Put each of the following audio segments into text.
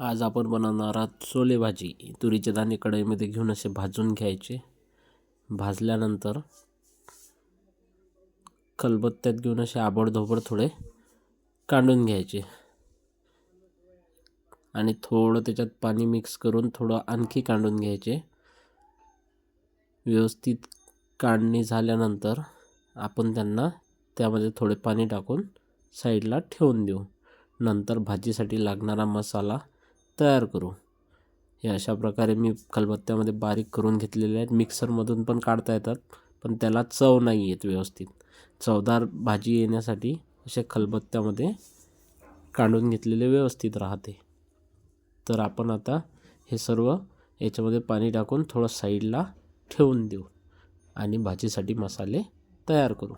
आज आपण बनवणार आहोत छोले भाजी. तुरीचे दाणे कढईमध्ये घेऊन असे भाजून घ्यायचे. भाजल्यानंतर खलबत्त्यात घेऊन असे आबडधोबड थोडे काढून घ्यायचे. आणि थोडं त्याच्यात पाणी मिक्स करून थोडं आणखी काढून घ्यायचे. व्यवस्थित काढणी झाल्यानंतर आपण त्यांना त्यामध्ये थोडे पाणी टाकून साईडला ठेवून देऊ. नंतर भाजीसाठी लागणारा मसाला तयार करू. हे अशा प्रकारे मी खलबत्त्यामध्ये बारीक करून घेतलेले आहेत. मिक्सरमधून पण काढता येतात पण त्याला चव नाही येत व्यवस्थित. चवदार भाजी येण्यासाठी असे खलबत्त्यामध्ये काढून घेतलेले व्यवस्थित राहते. तर आपण आता हे सर्व याच्यामध्ये पाणी टाकून थोडं साईडला ठेवून देऊ आणि भाजीसाठी मसाले तयार करू.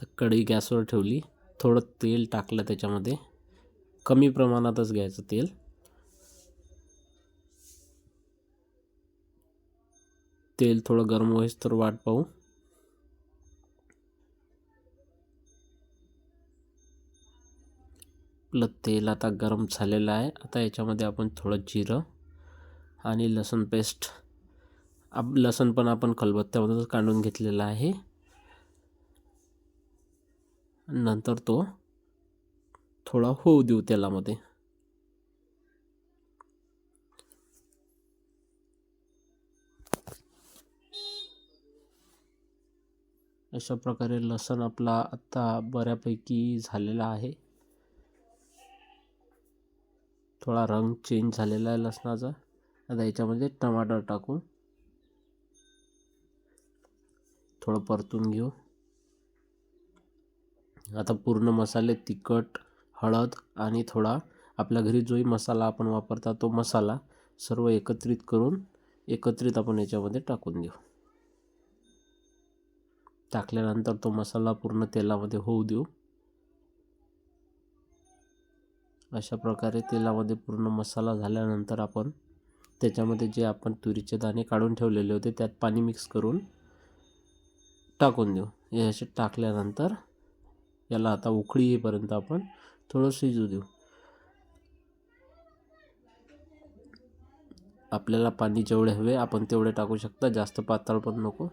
तर कढई गॅसवर ठेवली. थोडं तेल टाकलं त्याच्यामध्ये. कमी प्रमाणातच घ्यायचं तेल. तेल थोडं गरम होईस तर वाट पाहू. आपलं तेल आता गरम झालेलं आहे. आता याच्यामध्ये आपण थोडं जिरं आणि लसूण पेस्ट. आप लसूण पण आपण खलबत्त्यामधूनच काढून घेतलेला आहे. नंतर तो थोडा होऊ देऊ तेलामध्ये. अशा प्रकारे लसण आपला आत्ता बऱ्यापैकी झालेला आहे. थोडा रंग चेंज झालेला आहे लसणाचा. आता याच्यामध्ये टमाटर टाकू. थोडं परतून घेऊ. आता पूर्ण मसाले तिखट हळद आणि थोडा आपल्या घरी जोही मसाला आपण वापरता तो मसाला सर्व एकत्रित करून एकत्रित आपण याच्यामध्ये टाकून देऊ. टाकल्यानंतर तो मसाला पूर्ण तेलामध्ये होऊ देऊ. अशा प्रकारे तेलामध्ये पूर्ण मसाला झाल्यानंतर आपण त्याच्यामध्ये जे आपण तुरीचे दाणे काढून ठेवलेले होते त्यात पाणी मिक्स करून टाकून देऊ. हे असे टाकल्यानंतर याला आता उकळी येईपर्यंत आपण थोडं शिजू देऊ. आपल्याला पाणी जेवढे हवे आपण तेवढे टाकू शकता जास्त पातळ पण नको.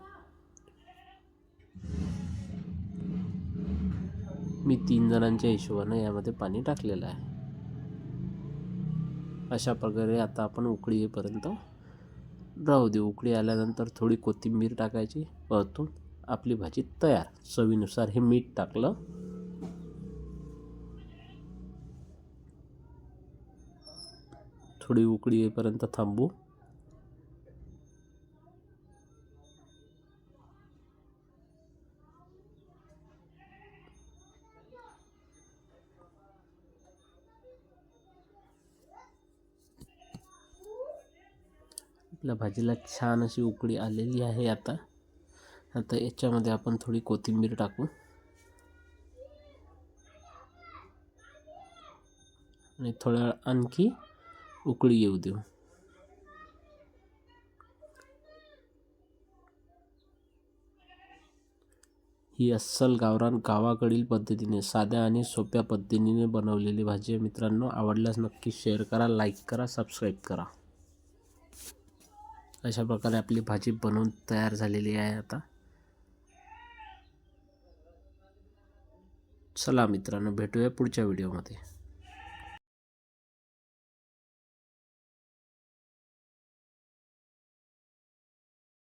मी तीन जणांच्या हिशोबाने यामध्ये पाणी टाकलेलं आहे. अशा प्रकारे आता आपण उकळी येईपर्यंत राहू देऊ. उकळी आल्यानंतर थोडी कोथिंबीर टाकायची परतून आपली भाजी तयार. चवीनुसार हे मीठ टाकलं. थोडी उकळी येईपर्यंत थांबू. आपल्या भाजीला छान अशी उकळी आलेली आहे आता. आता याच्यामध्ये आपण थोडी कोथिंबीर टाकू. आणि थोड्या आणखी उकळी येऊ देऊ. ही अस्सल गावरान गावाकडील पद्धतीने साध्या आणि सोप्या पद्धतीने बनवलेली भाजी आहे. मित्रांनो आवडल्यास नक्की शेअर करा लाईक करा सबस्क्राईब करा. अशा प्रकारे आपली भाजी बनवून तयार झालेली आहे आता. चला मित्रांनो भेटूया पुढच्या व्हिडिओमध्ये